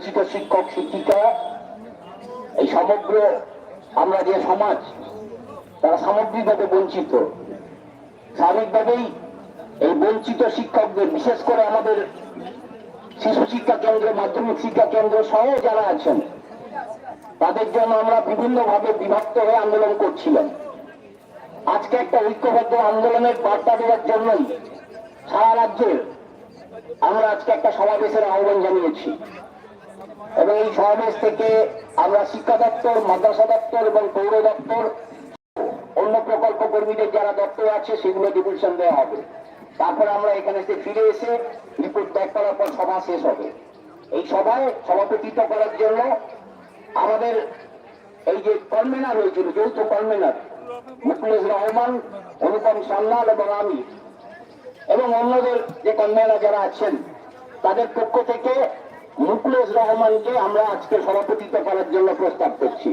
বঞ্চিত শিক্ষক, শিক্ষিকা, এই সমগ্র আমরা যে সমাজ, তারা সামগ্রিকভাবে বঞ্চিত। স্বাভাবিকভাবেই এই বঞ্চিত শিক্ষকদের, বিশেষ করে আমাদের শিশু শিক্ষা কেন্দ্র, মাধ্যমিক শিক্ষা কেন্দ্র সহ যারা আছেন, তাদের জন্য আমরা বিভিন্নভাবে বিভক্ত হয়ে আন্দোলন করছিলাম। আজকে একটা ঐক্যবদ্ধ আন্দোলনের বার্তা দেওয়ার জন্যই সারা রাজ্যের আমরা আজকে একটা সমাবেশের আহ্বান জানিয়েছি। এবং এই সমাবেশ থেকে আমরা শিক্ষা দপ্তর, মাদ্রাসা দপ্তর এবং পৌর দপ্তর, অন্য প্রকল্প কর্মীদের যারা দপ্তর আছে, সেগুলো ডিভিশন দেওয়া হবে। তারপর আমরা এখানে ফিরে এসে রিপোর্ট ত্যাগ করার পর সভা শেষ হবে। এই সভায় সভাপতিত্ব করার জন্য আমাদের এই যে কনভেনার হয়েছিল, যৌথ কনভেনার মুখলেশ রহমান, অনুপম সান্যাল এবং আমি এবং অন্যদের যে কনভেনার যারা আছেন, তাদের পক্ষ থেকে মুখলেশ রহমানকে আমরা আজকে সভাপতিত্ব করার জন্য প্রস্তাব করছি।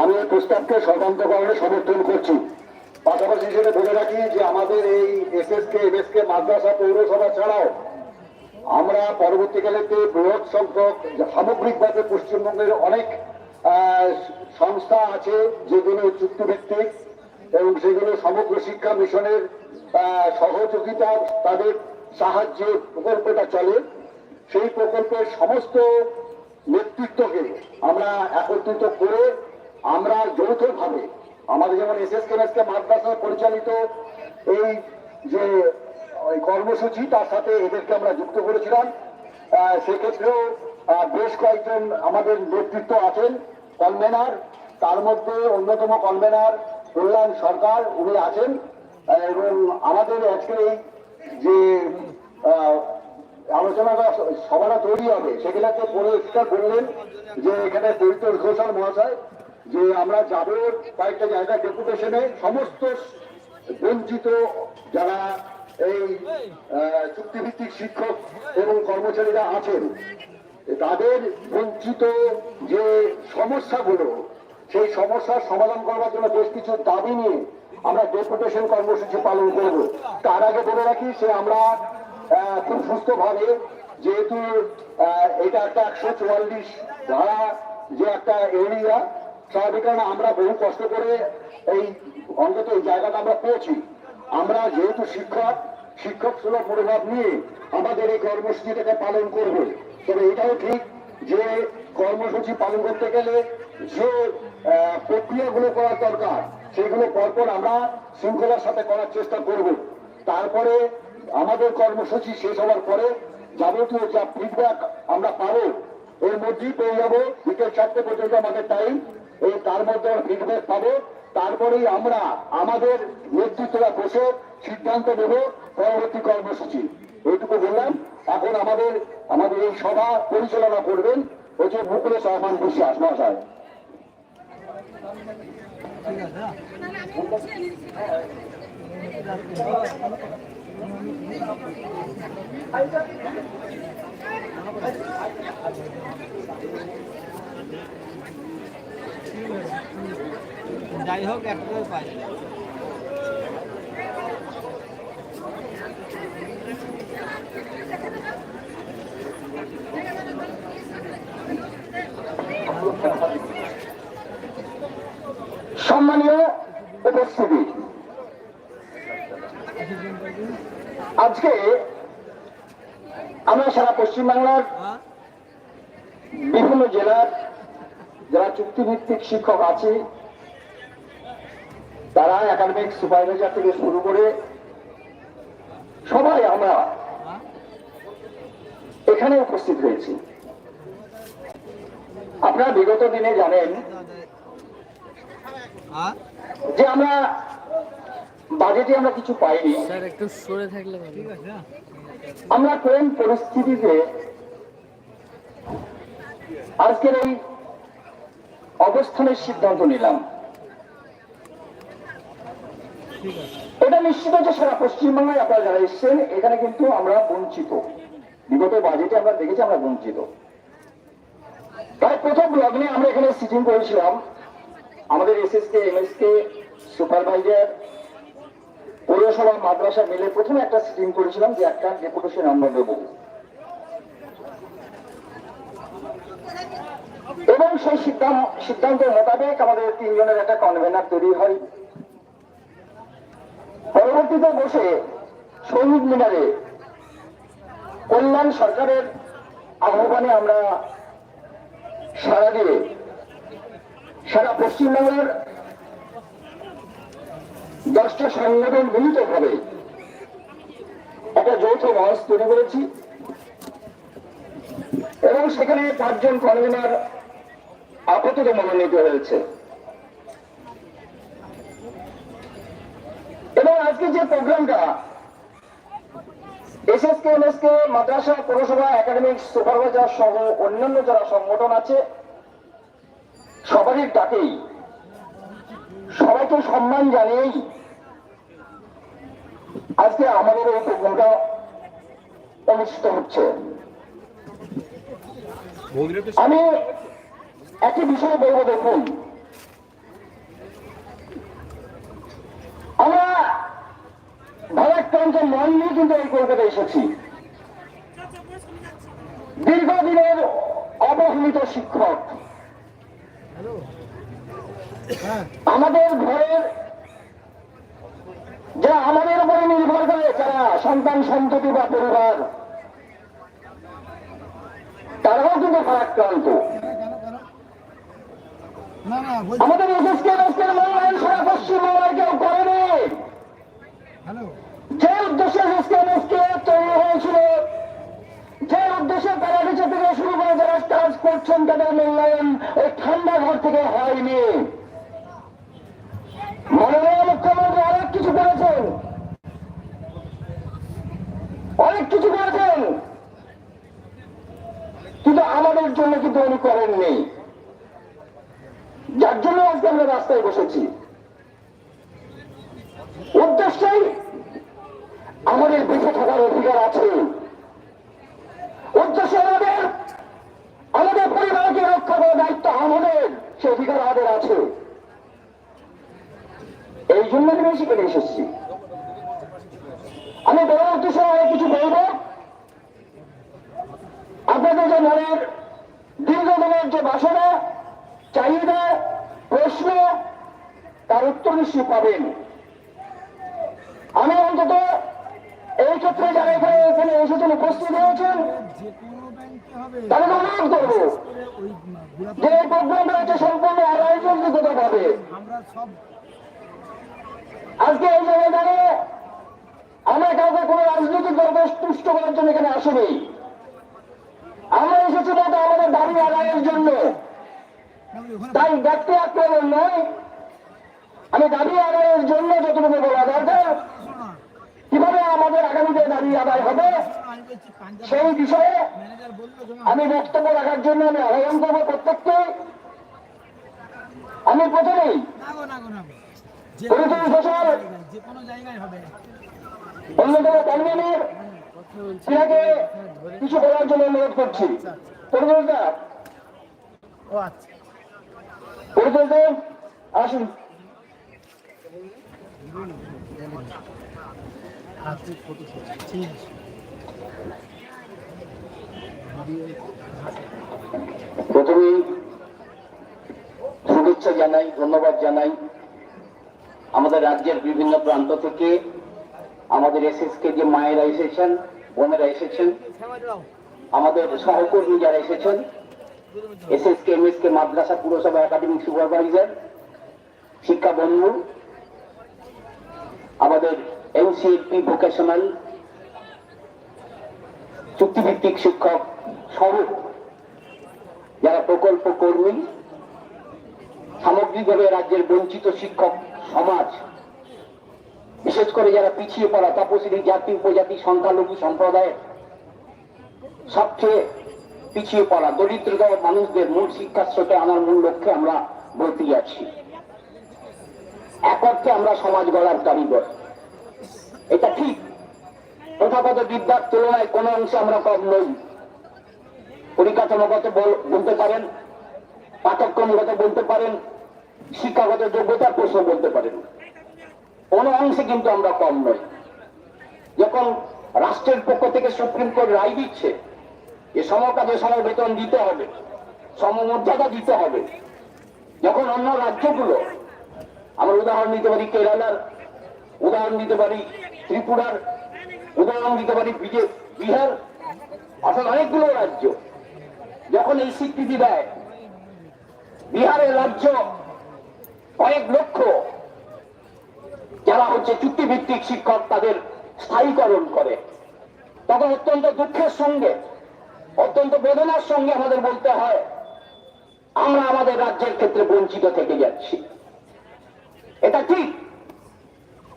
আমি এই প্রস্তাবকে স্বতন্ত্রকরণে সমর্থন করছি। পাশাপাশি হিসেবে বলে রাখি যে আমাদের এই এসএসকে, এমএসকে, মাদ্রাসা, পৌরসভা ছাড়াও আমরা পরবর্তীকালেতে বৃহৎ সংখ্যক সামগ্রিকভাবে পশ্চিমবঙ্গের অনেক সংস্থা আছে, যেগুলো চুক্তিভিত্তিক এবং সেগুলো সমগ্র শিক্ষা মিশনের সহযোগিতা তাদের সাহায্যে প্রকল্পটা চলে। সেই প্রকল্পের সমস্ত নেতৃত্বকে আমরা একত্রিত করে আমরা যৌথভাবে আমাদের যেমন এস এস কেমএসকে মাদ্রাসা পরিচালিত এই যে কর্মসূচি, তার সাথে এদেরকে আমরা যুক্ত করেছিলাম। সেক্ষেত্রেও বেশ কয়েকজন আমাদের নেতৃত্ব আছেন। কনভেনার, তার মধ্যে অন্যতম কনভেনার কল্যাণ সরকার উনি আছেন। এবং আমাদের আজকে এই যে আলোচনাটা সভাটা তৈরি হবে, সেগুলোকে পরিষ্কার বললেন যে এখানে পরিতোষ ঘোষাল মহাশয়, যে আমরা যাব কয়েকটা জায়গায় ডেপুটেশনে সমস্ত বঞ্চিত যারা এই চুক্তিভিত্তিক শিক্ষক এবং কর্মচারীরা আছেন, তাদের বঞ্চিত যে সমস্যাগুলো, সেই সমস্যার সমাধান করবার জন্য বেশ কিছু দাবি নিয়ে আমরা ডেপুটেশন কর্মসূচি পালন করব, তার আগে বলে রাখি সে আমরা খুব সুস্থভাবে যেহেতু এটা একটা একশো চুয়াল্লিশ ধারা যে একটা এরিয়া স্বাভাবিক কারণে আমরা বহু কষ্ট করে এই অন্তত এই জায়গাটা আমরা পেয়েছি। আমরা যেহেতু শিক্ষক শিক্ষক সুলভ মনোভাব নিয়ে আমাদের এই কর্মসূচিটাকে পালন করব। তবে এটাও ঠিক যে কর্মসূচি পালন করতে গেলে যে প্রক্রিয়াগুলো করার দরকার সেগুলো পরপর আমরা শৃঙ্খলার সাথে করার চেষ্টা করব। তারপরে আমাদের কর্মসূচি শেষ হওয়ার পরে যাবতীয় যা ফিডব্যাক আমরা পাবো এর মধ্যেই পেয়ে যাব। বিকেল চারটে পর্যন্ত আমাদের টাইম এই তার মধ্যে আমরা ফিডব্যাক পাবো। তারপরেই আমরা আমাদের নেতৃত্বরা বসে সিদ্ধান্ত নেব পরবর্তী কর্মসূচি। এইটুকু বললাম। এখন আমাদের আমাদের এই সভা পরিচালনা করবেন হচ্ছে মুকুলেশ রহমান বিশ্বাস মহাশয়। যাই হোক একটা করে পাই সম্মানীয় উপস্থিতি। আজকে আমরা সারা পশ্চিমবাংলার বিভিন্ন জেলার যারা চুক্তিভিত্তিক শিক্ষক আছে, তারা একাডেমিক সুপারভাইজার থেকে শুরু করে সবাই আমরা এখানে উপস্থিত হয়েছি। আপনারা বিগত দিনে জানেন যে আমরা বাজেটে আমরা কিছু পাইনি। স্যার একটু সরে থাকলে ঠিক আছে হ্যাঁ। আমরা কোন পরিস্থিতিতে আজকের এই অবস্থানের সিদ্ধান্ত নিলাম? এটা নিশ্চিত যে সারা পশ্চিমবাংলায় আপনারা যারা এসছেন এখানে কিন্তু আমরা বঞ্চিত। বিগত বাজেটে আমরা দেখেছি আমরা বঞ্চিত। তাই প্রথম লগ্নে আমরা এখানে সিটিং করেছিলাম। আমাদের এসএসকে, এমএসকে, সুপারভাইজার, পৌরসভা, মাদ্রাসা মিলে প্রথমে একটা স্কিম করেছিলাম যে একটা ডেপুটেশন আমরা দেব। এবং সেই সিদ্ধান্ত সিদ্ধান্ত মোতাবেক আমাদের তিনজনের একটা কনভেনার তৈরি হয়। পরবর্তীতে বসে শহীদ মিনারে কল্যাণ সরকারের আহ্বানে আমরা সারা দিয়ে সারা পশ্চিমবঙ্গের দশটা সংগঠন মিলিতভাবে একটা যৌথ মঞ্চ তৈরি করেছি। এবং সেখানে পাঁচজন কনভেনার আপাতত মনোনীত হয়েছে। এবং আজকে যে প্রোগ্রামটা এসএসকে এমএসকে মাদ্রাসা, পৌরসভা, একাডেমিক সুপারভাইজার সহ অন্যান্য যারা সংগঠন আছে সবারই ডাকেই। সবাইকে সম্মান জানিয়েই আজকে আমাদের এই প্রোগ্রামটা অনুষ্ঠিত হচ্ছে। আমি একটি বিষয় বলব দেখুন। আমরা ভারাক্রান্ত মন নিয়ে কিন্তু এই কলকাতায় এসেছি। দীর্ঘদিনের অবহেলিত শিক্ষক। আমাদের ঘরের যারা আমাদের উপরে নির্ভর করে যারা সন্তান, সন্ততি বা পরিবার, তারাও কিন্তু বলছি আমাদের এসএসকে মূল্যায়ন সারা পশ্চিমবঙ্গের কেউ করেনি হ্যালো। থেকে যারা কাজ করছেন, তাদের মূল্যায়ন ওই ঠান্ডা ঘর থেকে হয়নি। মাননীয় মুখ্যমন্ত্রী অনেক কিছু করেছেন। অনেক কিছু করেছেন। কিন্তু আমাদের জন্য কিন্তু উনি করেননি। যার জন্য আজকে আমরা রাস্তায় বসেছি। উদ্দেশ্যই আমাদের বেঁচে থাকার অধিকার আছে উদ্দেশ্য আমাদের আমাদের পরিবারকে রক্ষা করার দায়িত্ব আমাদের সে অধিকার আমাদের আছে এই জন্য আমি বেশি করে এসেছি আমি পরবর্তী সময়ে কিছু বলব আপনাদের যে মনের দীর্ঘদিনের যে বাসনা চাহিদা প্রশ্ন তার উত্তর নিশ্চয়ই পাবেন আমি অন্তত এই ক্ষেত্রে যারা এখানে এখানে এসেছেন উপস্থিত হয়েছেন যে কোনো ব্যাংকে হবে তাদের অনুরোধ করব ওই বুড়া যে এই প্রোগ্রামটা হচ্ছে সম্পূর্ণ আড়াইজন যোগ্যতা পাবে আমরা সব আজকে এই জায়গায় দাঁড়িয়ে আমরা কাউকে কোনো রাজনৈতিক দলকে তুষ্ট করার জন্য এখানে আসিনি আমরা এসেছি বলতে আমাদের দাবি আদায়ের জন্য ওখানে তাই ব্যক্তি আক্রমণ নয়। আমি দাবি আদায়ের জন্য যতটুকু বলা দরকার, কীভাবে আমাদের আগামীতে দাবি আদায় হবে, সেই বিষয়ে আমি বক্তব্য রাখার জন্য আমি আহ্বান করব প্রত্যেককে। আমি প্রথমেই অন্যতম কর্মীর কিছু বলার জন্য অনুরোধ করছি। পরিচয়টা? ও আচ্ছা। প্রথমেই শুভেচ্ছা জানাই, ধন্যবাদ জানাই। আমাদের রাজ্যের বিভিন্ন প্রান্ত থেকে আমাদের এসএসকে যে মায়েরা এসেছেন, বোনেরা এসেছেন, আমাদের সহকর্মী যারা এসেছেন এসএসকে এমএসকে মাদ্রাসা, পুরসভা, একাডেমিক সুপারভাইজার, শিক্ষা বন্ধু, আমাদের এনসিএলপি ভোকেশনাল, চুক্তিভিত্তিক শিক্ষক সহ যারা প্রকল্প কর্মী, সামগ্রিকভাবে রাজ্যের বঞ্চিত শিক্ষক সমাজ, বিশেষ করে যারা পিছিয়ে পড়া তপশিলি জাতি, উপজাতি, সংখ্যালঘু সম্প্রদায়ের সবচেয়ে পিছিয়ে পড়া দরিদ্রতম মানুষদের মূল শিক্ষার স্রোতে আনার মূল লক্ষ্যে আমরা ব্রতী আছি এক অর্থে আমরা সমাজ গড়ার কারিগর। এটা ঠিক। প্রথাগত বিদ্যার তুলনায় কোনো অংশে আমরা কম নই। পরিকাঠামোগত বলতে পারেন, পাঠ্যক্রমগত বলতে পারেন, শিক্ষাগত যোগ্যতার প্রশ্ন বলতে পারেন। কোন অংশে কিন্তু আমরা কম নই। যখন রাষ্ট্রের পক্ষ থেকে সুপ্রিম কোর্ট রায় দিচ্ছে যে সমকাজে সম বেতন দিতে হবে, সমমর্যাদা দিতে হবে। যখন অন্য রাজ্যগুলো, আমরা উদাহরণ দিতে পারি কেরালার, উদাহরণ দিতে পারি ত্রিপুরার, উদাহরণ দিতে পারি বিহার অর্থাৎ অনেকগুলো রাজ্য। যখন এই স্বীকৃতি দেয় বিহারের রাজ্য কয়েক লক্ষ, যারা হচ্ছে চুক্তিভিত্তিক শিক্ষক তাদের স্থায়ীকরণ করে। তখন অত্যন্ত দুঃখের সঙ্গে অত্যন্ত বেদনার সঙ্গে আমাদের বলতে হয়, আমরা আমাদের রাজ্যের ক্ষেত্রে বঞ্চিত থেকে যাচ্ছি। এটা ঠিক।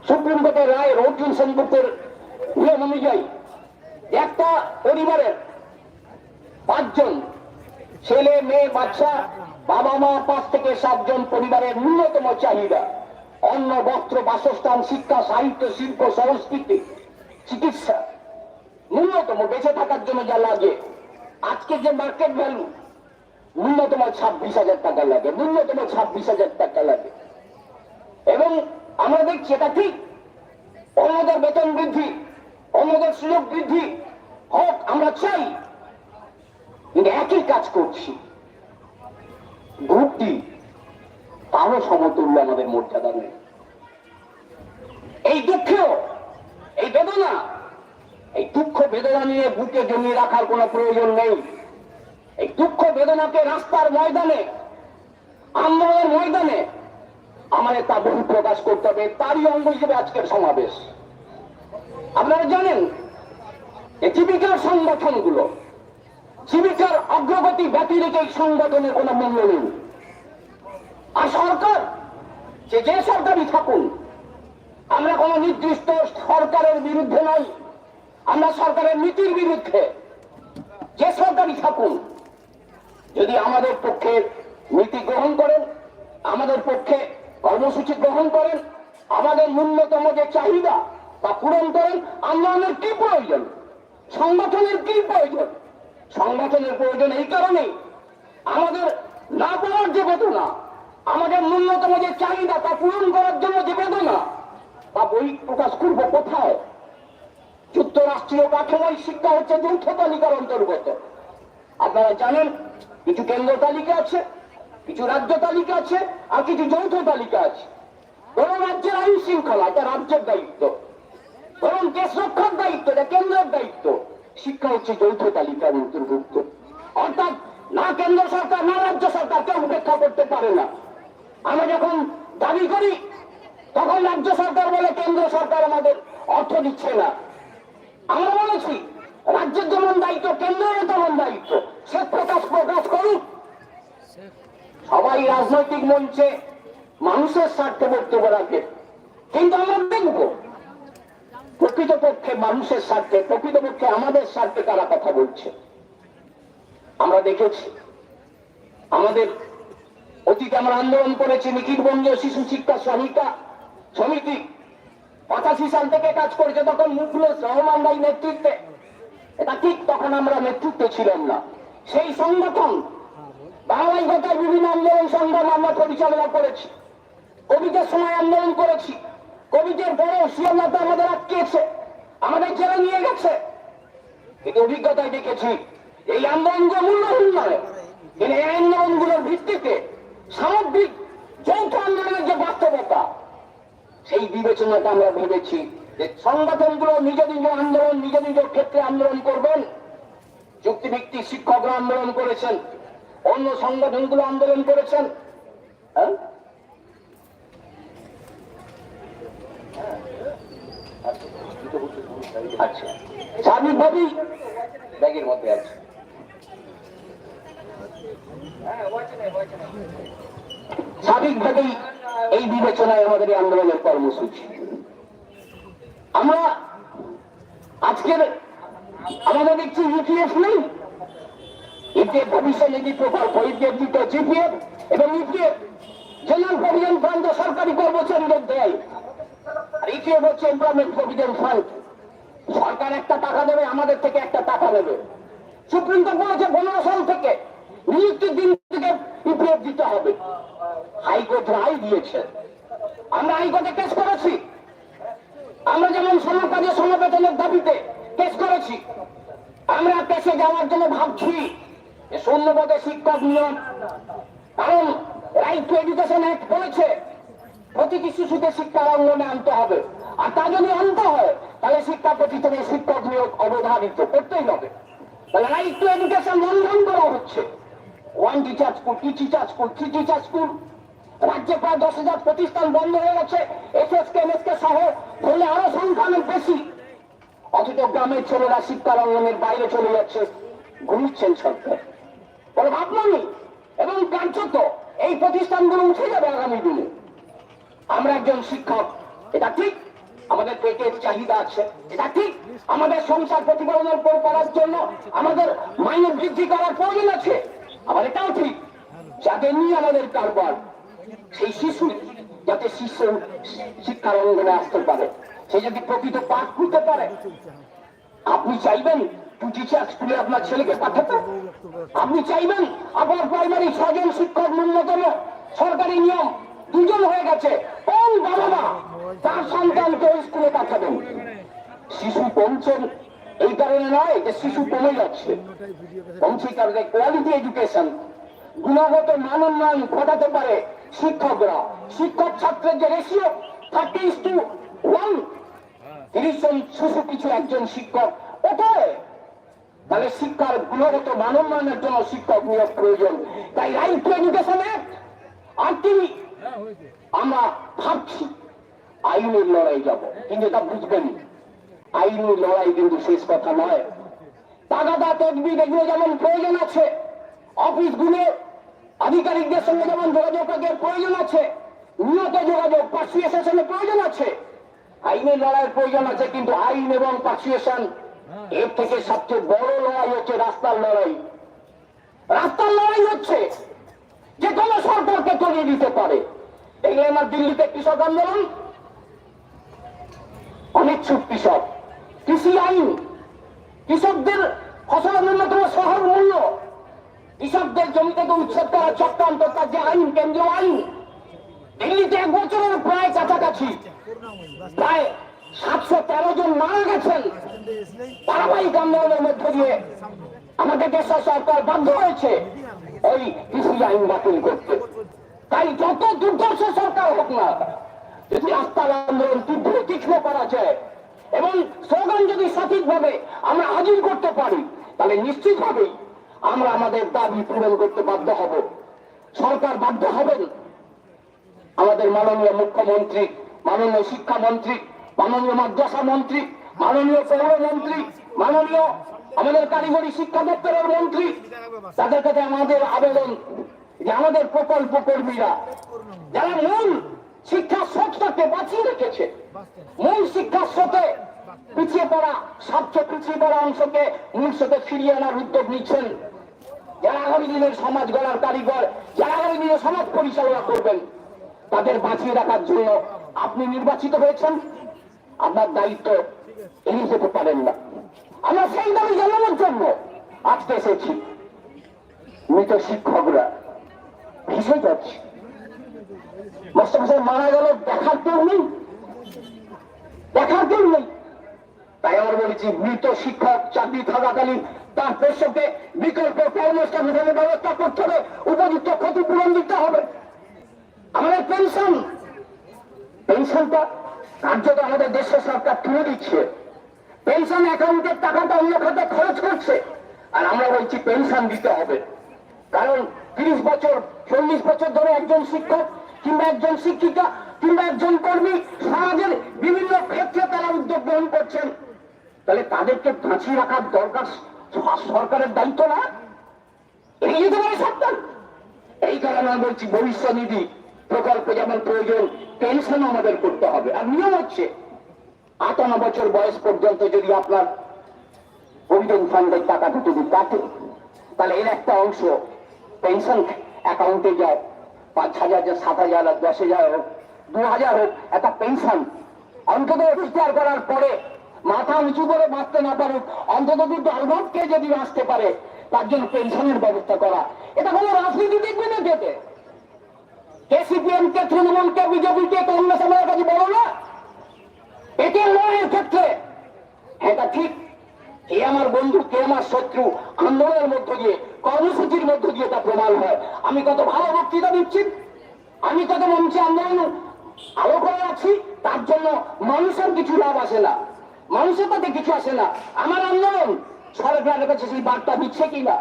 সুপ্রিম কোর্টের রায় অর্জুন সেনগুপ্তের নিয়ম অনুযায়ী একটা পরিবারের পাঁচজন, ছেলে, মেয়ে, বাচ্চা বাবা মা পাঁচ থেকে সাতজন পরিবারের ন্যূনতম চাহিদা, অন্ন, বস্ত্র, বাসস্থান, শিক্ষা, সাহিত্য, শিল্প, সংস্কৃতি, চিকিৎসা, ন্যূনতম বেঁচে থাকার জন্য যা লাগে। আজকে যে মার্কেট ভ্যালু ন্যূনতম ছাব্বিশ হাজার টাকা লাগে, ন্যূনতম ছাব্বিশ হাজার টাকা লাগে। এবং আমরা দেখছি এটা ঠিক। অন্যদের বেতন বৃদ্ধি অন্যদের সুযোগ বৃদ্ধি, হোক আমরা চাই, কিন্তু একই কাজ করছি। গ্রুপটি তারও সমতুল্য আমাদের মর্যাদা নেই। এই দুঃখেও, এই বেদনা এই দুঃখ বেদনা নিয়ে বুকে জমিয়ে রাখার কোনো প্রয়োজন নেই। এই দুঃখ বেদনাকে রাস্তার ময়দানে, আন্দোলনের ময়দানে আমাদের তা বহু প্রকাশ করতে হবে। তারই অঙ্গ হিসেবে আজকের সমাবেশ। আপনারা জানেন জীবিকার সংগঠনগুলো, জীবিকার অগ্রগতি ব্যতি রেখে এই সংগঠনের কোনো মূল্য নেই। আর সরকার, যে যে সরকারই থাকুন, আমরা কোনো নির্দিষ্ট সরকারের বিরুদ্ধে নই আমরা সরকারের নীতির বিরুদ্ধে যে সরকারই থাকুন, যদি আমাদের পক্ষে নীতি গ্রহণ করেন, আমাদের পক্ষে কর্মসূচি গ্রহণ করেন, আমাদের ন্যূনতম যে চাহিদা তা পূরণ করেন আন্দোলনের কি প্রয়োজন? সংগঠনের কি প্রয়োজন? সংগঠনের প্রয়োজন এই কারণেই আমাদের না পাওয়ার যে বেদনা, আমাদের ন্যূনতম যে চাহিদা তা পূরণ করার জন্য যে বেদনা, তা বই প্রকাশ করব কোথায়? যুক্তরাষ্ট্রীয় কাঠামোয় শিক্ষা হচ্ছে যৌথ তালিকার অন্তর্গত। আপনারা জানেন, কিছু কেন্দ্র তালিকা আছে, কিছু রাজ্য তালিকা আছে, আর কিছু যৌথ তালিকা আছে। ধরুন রাজ্যের আইন শৃঙ্খলা, এটা রাজ্যের দায়িত্ব। ধরুন দেশ রক্ষার দায়িত্ব, এটা কেন্দ্রের দায়িত্ব। শিক্ষা হচ্ছে যৌথ তালিকার অন্তর্ভুক্ত। অর্থাৎ না কেন্দ্র সরকার, না রাজ্য সরকার কেউ উপেক্ষা করতে পারে না। আমরা যখন দাবি করি, তখন রাজ্য সরকার বলে, কেন্দ্র সরকার আমাদের অর্থ দিচ্ছে না। আমরা বলেছি, রাজ্যের যেমন দায়িত্ব, কেন্দ্রের তেমন দায়িত্ব। সে প্রকাশ প্রকাশ করুক। সবাই রাজনৈতিক মঞ্চে মানুষের স্বার্থে বক্তব্য রাখে কিন্তু আমরা দেখব, প্রকৃতপক্ষে মানুষের স্বার্থে, প্রকৃতপক্ষে আমাদের স্বার্থে তারা কথা বলছে। আমরা দেখেছি, আমাদের অতীতে আমরা আন্দোলন করেছি নিখিল বঙ্গীয় শিশু শিক্ষা সহায়িকা সমিতি পঁচাশি সাল থেকে কাজ করেছে, তখন মুখলেস রহমান ভাই নেতৃত্বে। এটা ঠিক তখন আমরা নেতৃত্বে ছিলাম না। সেই সংগঠন, বাংলায় গোটায় বিভিন্ন আন্দোলন সংগ্রাম আমরা পরিচালনা করেছি। কবিদের সময় আন্দোলন করেছি। কবিদের বড় শিয়ালতা আমাদের আটকেছে, আমাদের জেলে নিয়ে গেছে। কিন্তু অভিজ্ঞতায় দেখেছি, এই আন্দোলনগুলো মূল্যহীন নয়, কিন্তু এই আন্দোলনগুলোর ভিত্তিতে সামগ্রিক যৌথ আন্দোলনের যে বাস্তবতা সেই বিবেচনাটা আমরা ভেবেছি যে সংগঠনগুলো নিজ নিজ আন্দোলন, নিজ নিজ ক্ষেত্রে আন্দোলন করবেন। চুক্তিভিত্তিক শিক্ষকরা আন্দোলন করেছেন, অন্য সংগঠনগুলো আন্দোলন করেছেন। হ্যাঁ? আচ্ছা। ব্যাগের মধ্যে আছে। স্বাভাবিকভাবেই এই বিবেচনায় আমাদের এই আন্দোলনের কর্মসূচি। আমরা আজকের আমাদের দেখছি ইউপিএফ নেই ভবিষ্যৎ প্রকল্প দিত জিপিএফ এবং জেনারেল প্রভিডেন্ট ফান্ড সরকারি কর্মচারীদের দেয়। আর হচ্ছে এমপ্লয়মেন্ট প্রভিডেন্ট ফান্ড সরকার একটা টাকা দেবে, আমাদের থেকে একটা টাকা নেবে। সুপ্রিম কোর্ট বলেছে, পনেরো সাল থেকে নিযুক্তির দিন ইপিএফ দিতে হবে। হাইকোর্ট রায় দিয়েছে। আমরা হাইকোর্টে কেস করেছি। আমরা যেমন সমকাজে সমবেতনের দাবিতে কেস করেছি, আমরা কেসে যাওয়ার জন্য ভাবছি শূন্যপদে শিক্ষক নিয়োগ। কারণ রাইট টু এডুকেশন অ্যাক্ট বলেছে প্রতিটি শিশুকে শিক্ষার অঙ্গনে আনতে হবে। আর তা যদি আনতে হয়, তাহলে শিক্ষা প্রতিষ্ঠানে শিক্ষক নিয়োগ অবধারিত করতেই হবে। তাহলে রাইট টু এডুকেশন লঙ্ঘন করা হচ্ছে। One teacher school two teacher school three teacher school রাজ্যে প্রায় দশ হাজার প্রতিষ্ঠান বন্ধ হয়ে গেছে। এসএসকে, এমএসকে সহ ধরলে আরও সংখ্যা অনেক বেশি। অথচ গ্রামের ছেলেরা শিক্ষার অঙ্গনের বাইরে চলে যাচ্ছে। ঘুরছেন সরকার। কোনো ভাবনা এবং কার্যত এই প্রতিষ্ঠানগুলো উঠে যাবে আগামী দিনে। আমরা একজন শিক্ষক, এটা ঠিক? আমাদের পেটের চাহিদা আছে, এটা ঠিক? আমাদের সংসার প্রতিপালনের পর করার জন্য আমাদের মাইনে বৃদ্ধি করার প্রয়োজন আছে। আবার এটাও ঠিক। যাতে নিয়ে আমাদের কারবার, সেই শিশু যাতে শিশু শিক্ষার অঙ্গনে আসতে পারে, সে যদি প্রকৃত পাঠ করতে পারে, আপনি চাইবেন স্কুলে আপনার ছেলেকে পাঠাতে? আপনি চাইবেন আপনার প্রাইমারি ছজন শিক্ষক ন্যূনতম সরকারি নিয়ম দুজন হয়ে গেছে, কোন বাবা মা তার সন্তানকে স্কুলে পাঠাবেন? শিশু কমছেন এই কারণে নয় যে শিশু কমে যাচ্ছে। কমছে কারণে কোয়ালিটি এডুকেশন গুণগত মান উন্নয়ন ঘটাতে পারে শিক্ষকরা। শিক্ষক ছাত্রের যে ratio thirty is to one তিরিশ জন শিশু কিছু একজন শিক্ষক। ওঠায় তাহলে শিক্ষার গুণগত মান উন্নয়নের জন্য শিক্ষক নিয়োগ প্রয়োজন। তাই রাইট টু এডুকেশন অ্যাক্ট আর তিনি আমরা ভাবছি, আইনের লড়াই যাব। কিন্তু এটা বুঝবেন আইনি লড়াই কিন্তু শেষ কথা নয়। তাগাদা তদবির এগুলো যেমন প্রয়োজন আছে, অফিসগুলো আধিকারিকদের সঙ্গে যেমন যোগাযোগ রাখার প্রয়োজন আছে, নিয়ত যোগাযোগ পার্সুয়েশনের প্রয়োজন আছে। আইনের লড়াইয়ের প্রয়োজন আছে, কিন্তু আইন এবং পার্সুয়েশন এর থেকে সবচেয়ে বড় লড়াই হচ্ছে রাস্তার লড়াই। রাস্তার লড়াই হচ্ছে যে কোনো সরকারকে তলিয়ে দিতে পারে। দেখলে আমার দিল্লিতে কৃষক আন্দোলন, অনিচ্ছুক কৃষক। কৃষি আইন কৃষকদের ফসলের ন্যূনতম শহর মূল্য, কৃষকদের জমি থেকে উচ্ছেদ করা চক্রান্ত তার যে আইন, কেন্দ্রীয় আইন। দিল্লিতে এক বছরের প্রায় কাছাকাছি, প্রায় সাতশো তেরো জন মারা গেছেন। ধারাবাহিক আন্দোলনের মধ্য দিয়ে আমাদের দেশের সরকার বাধ্য হয়েছে ওই কৃষি আইন বাতিল করতে। তাই যত দুর্দর্শ সরকার হোক না, যদি রাস্তার আন্দোলন তীব্র তীক্ষ্ণ করা যায় এবং স্লোগান যদি সঠিকভাবে আমরা হাজির করতে পারি, তাহলে নিশ্চিতভাবেই আমরা আমাদের দাবি পূরণ করতে বাধ্য হব। সরকার বাধ্য হবেন। আমাদের মাননীয় মুখ্যমন্ত্রী, মাননীয় শিক্ষামন্ত্রী, মাননীয় মাদ্রাসা মন্ত্রী, মাননীয় পৌরমন্ত্রী মাননীয় আমাদের কারিগরি শিক্ষা দপ্তরের মন্ত্রী, তাদের কাছে আমাদের আবেদন যে আমাদের প্রকল্প কর্মীরা, যারা মূল শিক্ষা স্রোতটাকে বাঁচিয়ে রেখেছে। মূল শিক্ষা স্রোতে পিছিয়ে পড়া সবচেয়ে পিছিয়ে পড়া অংশকে মূল স্রোতে ফিরিয়ে আনার উদ্যোগ নিচ্ছেন। যারা আগামী দিনের সমাজ গড়ার কারিগর, যারা আগামী দিনে সমাজ পরিচালনা করবেন, তাদের বাঁচিয়ে রাখার জন্য আপনি নির্বাচিত হয়েছেন। আপনার দায়িত্ব এড়িয়ে যেতে পারেন না। আমরা সেই দাবি জানানোর জন্য আজকে এসেছি। মৃত শিক্ষকরা, ভেসে যাচ্ছে। মাস্টারমশাই মারা গেল, দেখার কেউ নেই। দেখার কেউ নেই। তাই আমরা বলেছি, মৃত শিক্ষক চাকরি থাকাকালীন তার পেশকে বিকল্প কর্মস্থানের ব্যবস্থা করতে হবে, উপযুক্ত ক্ষতিপূরণ দিতে হবে। আমাদের পেনশন। পেনশনটা কার্যত আমাদের দেশের সরকার তুলে দিচ্ছে। পেনশন অ্যাকাউন্টের টাকাটা অন্য খাতে খরচ করছে। আর আমরা বলছি, পেনশন দিতে হবে। কারণ তিরিশ বছর, চল্লিশ বছর ধরে একজন শিক্ষক কিংবা একজন শিক্ষিকা, কিংবা একজন কর্মী, সমাজের বিভিন্ন ক্ষেত্রে তারা উদ্যোগ গ্রহণ করছেন। তাহলে তাদেরকে বাঁচিয়ে রাখার দরকার সরকারের দায়িত্ব না? এই কারণে আমি বলছি, ভবিষ্যৎ নিধি প্রকল্প যেমন প্রয়োজন পেনশন আমাদের করতে হবে। আর নিয়ম হচ্ছে, আটান্ন বছর বয়স পর্যন্ত যদি আপনার প্রভিডেন্ট ফান্ডের টাকাটা যদি কাটে তাহলে এর একটা অংশ পেনশন অ্যাকাউন্টে যায়। পাঁচ হাজার যে সাত হাজার আর দশ হাজার হোক দু হাজার হোক একটা পেনশন অন্তত রিটায়ার করার পরে মাথা উঁচু করে বাঁচতে না পারুক অন্তত দুটো আলবাটকে যদি বাঁচতে পারে তার জন্য পেনশনের ব্যবস্থা করা। এটা কোনো রাজনীতি দেখবে না যেতে কে সিপিএম কে তৃণমূল কে বিজেপি কে কংগ্রেস আমাদের কাছে বলো না। এটি লড়াইয়ের ক্ষেত্রে। হ্যাঁ, এটা ঠিক। কে আমার বন্ধু কে আমার শত্রু আন্দোলনের মধ্য দিয়ে কর্মসূচির মধ্য দিয়ে তা প্রমাণ হয়। আমি কত ভালো বক্তৃতা দিচ্ছি আমি কত মঞ্চে আন্দোলন আলো করে আছি তার জন্য মানুষের কিছু লাভ আসে না। মানুষের তাতে কিছু আসে না। আমার আন্দোলন সরকারের কাছে সেই বার্তা দিচ্ছে কিনা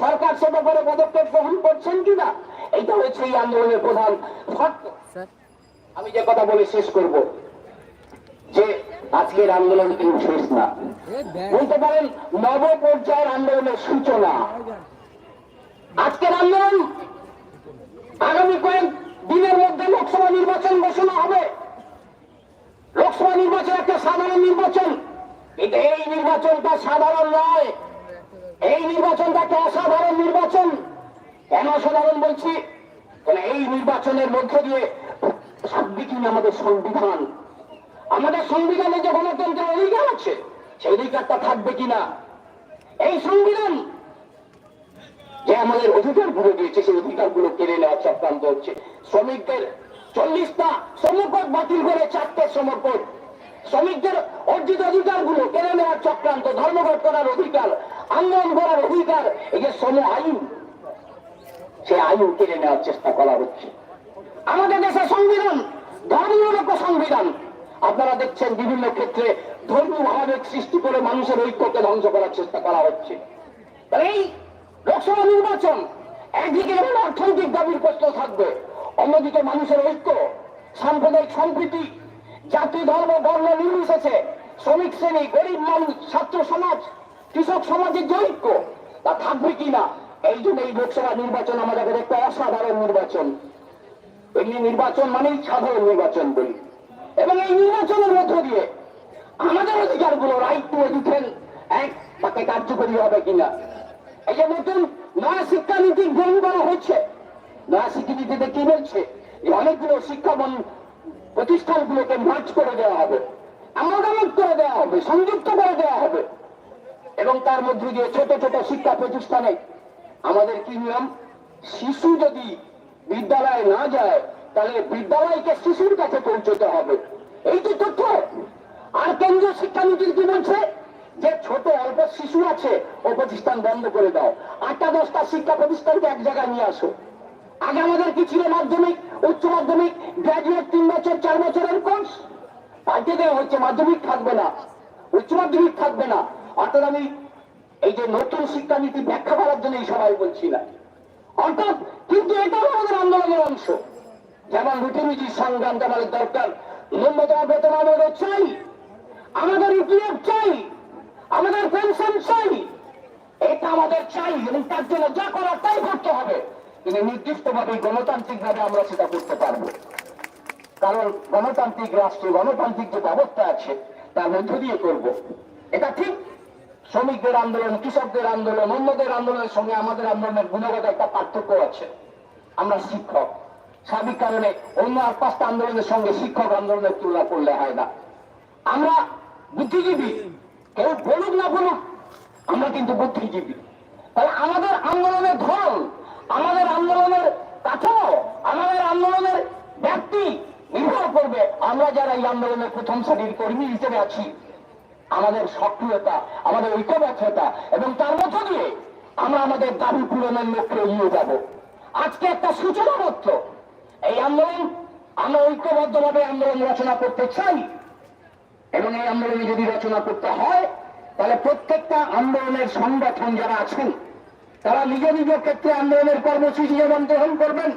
সরকার সে ব্যাপারে পদক্ষেপ গ্রহণ করছেন কিনা এইটা হচ্ছে এই আন্দোলনের প্রধান আমি যে কথা বলে শেষ করব যে আজকের আন্দোলন কিন্তু শেষ না। বলতে পারেন নব পর্যায়ের আন্দোলনের সূচনা। আজকের আন্দোলন আগামী কয়েক দিনের মধ্যে লোকসভা নির্বাচন ঘোষণা হবে। লোকসভা নির্বাচন একটা সাধারণ নির্বাচন। কিন্তু এই নির্বাচনটা সাধারণ নয়। এই নির্বাচনটা একটা অসাধারণ নির্বাচন। কেন অসাধারণ বলছি? এই নির্বাচনের মধ্য দিয়ে থাকবে কিনা আমাদের সংবিধান। আমাদের সংবিধানে যে গণতন্ত্রের অধিকার আছে, সেই অধিকারটা থাকবে কিনা? এই সংবিধান যে আমাদের অধিকারগুলো দিয়েছে, সেই অধিকারগুলো কেড়ে নেওয়ার চক্রান্ত হচ্ছে। শ্রমিকদের চল্লিশটা শ্রমকোট বাতিল করে চারটে শ্রমকোট শ্রমিকদের অর্জিত অধিকারগুলো কেড়ে নেওয়ার চক্রান্ত ধর্মঘট করার অধিকার, আন্দোলন করার অধিকার, এই যে শ্রম আইন, সেই আইন কেড়ে নেওয়ার চেষ্টা করা হচ্ছে। আমাদের দেশের সংবিধান ধর্মনিরপেক্ষ সংবিধান, আপনারা দেখছেন বিভিন্ন ক্ষেত্রে ধর্মীয় ভাবে সৃষ্টি করে মানুষের ঐক্যকে ধ্বংস করার চেষ্টা করা হচ্ছে। এই লোকসভা নির্বাচন একদিকে যেমন অর্থনৈতিক দাবির প্রশ্ন থাকবে। অন্যদিকে মানুষের ঐক্য, সাম্প্রদায়িক সম্প্রীতি, জাতি, ধর্ম, বর্ণ নির্বিশেষে শ্রমিক শ্রেণি, গরিব মানুষ, ছাত্র সমাজ, কৃষক সমাজের যে ঐক্য, তা থাকবে কিনা? এই জন্য এই লোকসভা নির্বাচন আমাদের একটা অসাধারণ নির্বাচন। এমনি নির্বাচন মানেই সাধারণ নির্বাচন বলি। এবং এই নির্বাচনের মধ্য দিয়ে আমাদের অধিকারগুলো রাইট টু এডুকেশন এক তাকে কার্যকরী হবে কিনা? যে নতুন নয়া শিক্ষানীতি গ্রহণ করা হচ্ছে নয়া শিক্ষানীতিতে কি বলছে? অনেকগুলো শিক্ষা বন- প্রতিষ্ঠানগুলোকে মার্চ করে দেওয়া হবে করে দেওয়া হবে, সংযুক্ত করে দেওয়া হবে। এবং তার মধ্যে দিয়ে ছোট ছোট শিক্ষা প্রতিষ্ঠানে আমাদের কি নিয়ম? শিশু যদি বিদ্যালয়ে না যায়, তাহলে বিদ্যালয়কে শিশুর কাছে পৌঁছতে হবে। এই যে তথ্য। আর কেন্দ্রীয় শিক্ষানীতির কি বলছে? যে ছোট অল্প শিশু আছে, ও প্রতিষ্ঠান বন্ধ করে দাও। আটটা দশটা শিক্ষা প্রতিষ্ঠানকে এক জায়গায় নিয়ে আসো। আগে আমাদের কি ছিল মাধ্যমিক, উচ্চ মাধ্যমিক গ্রাজুয়েট তিন বছর, চার বছরের কোর্স পাল্টে দেওয়া হচ্ছে, মাধ্যমিক থাকবে না। উচ্চ মাধ্যমিক থাকবে না। অর্থাৎ আমি এই যে নতুন শিক্ষানীতি ব্যাখ্যা করার জন্য এই সবাই বলছি না অর্থাৎ কিন্তু এটাও আমাদের আন্দোলনের অংশ। যেমন রুটিরুজি সংগ্রাম আমাদের দরকার, ন্যূনতম বেতন আমাদের চাই। আমাদের ইপিএফ চাই। আমাদের পেনশন চাই এটা আমাদের চাই, এবং তার জন্য যা করার তাই করতে হবে। কিন্তু গণতান্ত্রিক ভাবে আমরা সেটা করতে পারব। কারণ গণতান্ত্রিক রাষ্ট্র, গণতান্ত্রিক যে ব্যবস্থা আছে, তার মধ্য দিয়ে করব। এটা ঠিক? শ্রমিকদের আন্দোলন, কৃষকদের আন্দোলন, অন্যদের আন্দোলনের সঙ্গে আমাদের আন্দোলনের গুণগত একটা পার্থক্য আছে। আমরা শিক্ষক। সার্বিক কারণে অন্য আর পাঁচটা আন্দোলনের সঙ্গে শিক্ষক আন্দোলনের তুলনা করলে হয় না। আমরা বুদ্ধিজীবী। কেউ বলুক না বলুক, আমরা কিন্তু বুদ্ধিজীবী। তাহলে আমাদের আন্দোলনের ধরন, আমাদের আন্দোলনের কাঠামো, আমাদের আন্দোলনের ব্যক্তি নির্ভর করবে। আমরা যারা এই আন্দোলনের প্রথম সারির কর্মী হিসেবে আছি, আমাদের সক্রিয়তা, আমাদের ঐক্যবদ্ধতা এবং তার মধ্য দিয়ে আমরা আমাদের দাবি পূরণের লক্ষ্যে এগিয়ে যাব। আজকে একটা সূচনা মাত্র এই আন্দোলন, আমরা ঐক্যবদ্ধভাবে আন্দোলন রচনা করতে চাই। এবং এই আন্দোলনে যদি রচনা করতে হয়, তাহলে প্রত্যেকটা আন্দোলনের সংগঠন যারা আছেন, তারা নিজ নিজ ক্ষেত্রে আন্দোলনের কর্মসূচি যেমন গ্রহণ করবেন,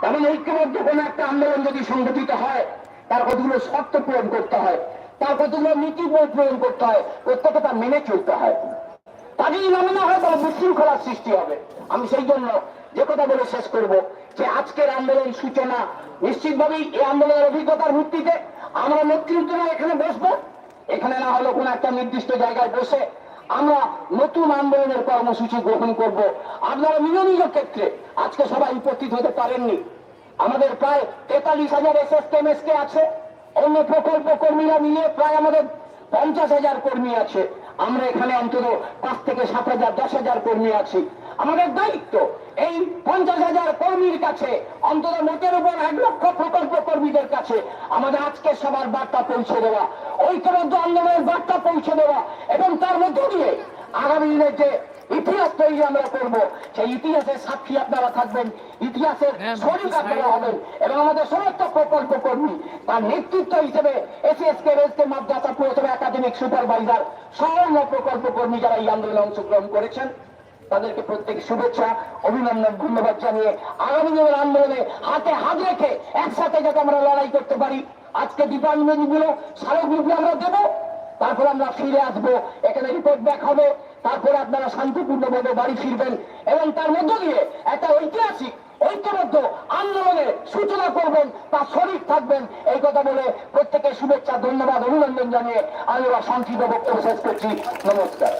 তেমন ঐক্যবদ্ধ কোন একটা আন্দোলন যদি সংগঠিত হয়, তার কতগুলো শর্ত পূরণ করতে হয়, তার কতগুলো নীতি প্রয়োগ করতে হয় প্রত্যেকে তা মেনে চলতে হয়। তা যদি না হয়, তাহলে বিশৃঙ্খলার সৃষ্টি হবে। আমি সেই জন্য যে কথা বলে শেষ করব যে আজকের আন্দোলন সূচনা নিশ্চিতভাবেই এই আন্দোলনের অভিজ্ঞতার ভিত্তিতে আমরা নেতৃত্বরা এখানে বসবো। এখানে না হলেও কোনো একটা নির্দিষ্ট জায়গায় বসে আমরা নতুন আন্দোলনের কর্মসূচি গ্রহণ করব। আপনারা নিজ নিজ ক্ষেত্রে, আজকে সবাই উপস্থিত হতে পারেননি। আমাদের প্রায় তেতাল্লিশ হাজার এস এস কেমএসকে আছে, অন্য প্রকল্প কর্মীরা মিলিয়ে প্রায় আমাদের পঞ্চাশ হাজার কর্মী আছে। আমরা এখানে অন্তত পাঁচ থেকে সাত হাজার, দশ হাজার কর্মী আছি। আমাদের দায়িত্ব এই পঞ্চাশ হাজার কর্মীর কাছে অন্তত মোটের উপর এক লক্ষ প্রকল্প কর্মীদের কাছে আমাদের আজকে সবার বার্তা পৌঁছে দেওয়া ঐক্যবদ্ধ আন্দোলনের বার্তা পৌঁছে দেওয়া এবং তার মধ্য দিয়ে আগামী দিনে যে ইতিহাস তৈরি আমরা করব সেই ইতিহাসের সাক্ষী আপনারা থাকবেন ইতিহাসের শরীর আপনারা হবেন এবং আমাদের সমস্ত প্রকল্প কর্মী তার নেতৃত্ব হিসেবে এসিএসকে এসকে মাদ্রাসা পুরসভা একাডেমিক সুপারভাইজার সহ প্রকল্প কর্মী যারা এই আন্দোলনে অংশগ্রহণ করেছেন তাদেরকে প্রত্যেক শুভেচ্ছা, অভিনন্দন, ধন্যবাদ জানিয়ে আগামী দিনের আন্দোলনে হাতে হাত রেখে একসাথে যাতে আমরা লড়াই করতে পারি। আজকে ডিপার্টমেন্টগুলো স্মারকলিপি আমরা দেবো, তারপর আমরা ফিরে আসব। এখানে রিপোর্ট ব্যাক হবে, তারপরে আপনারা শান্তিপূর্ণভাবে বাড়ি ফিরবেন এবং তার মধ্য দিয়ে একটা ঐতিহাসিক, ঐক্যবদ্ধ আন্দোলনের সূচনা করবেন তার শরীর থাকবেন। এই কথা বলে প্রত্যেকের শুভেচ্ছা, ধন্যবাদ, অভিনন্দন জানিয়ে আমি আমার সংক্ষিপ্ত বক্তব্য শেষ করছি। নমস্কার।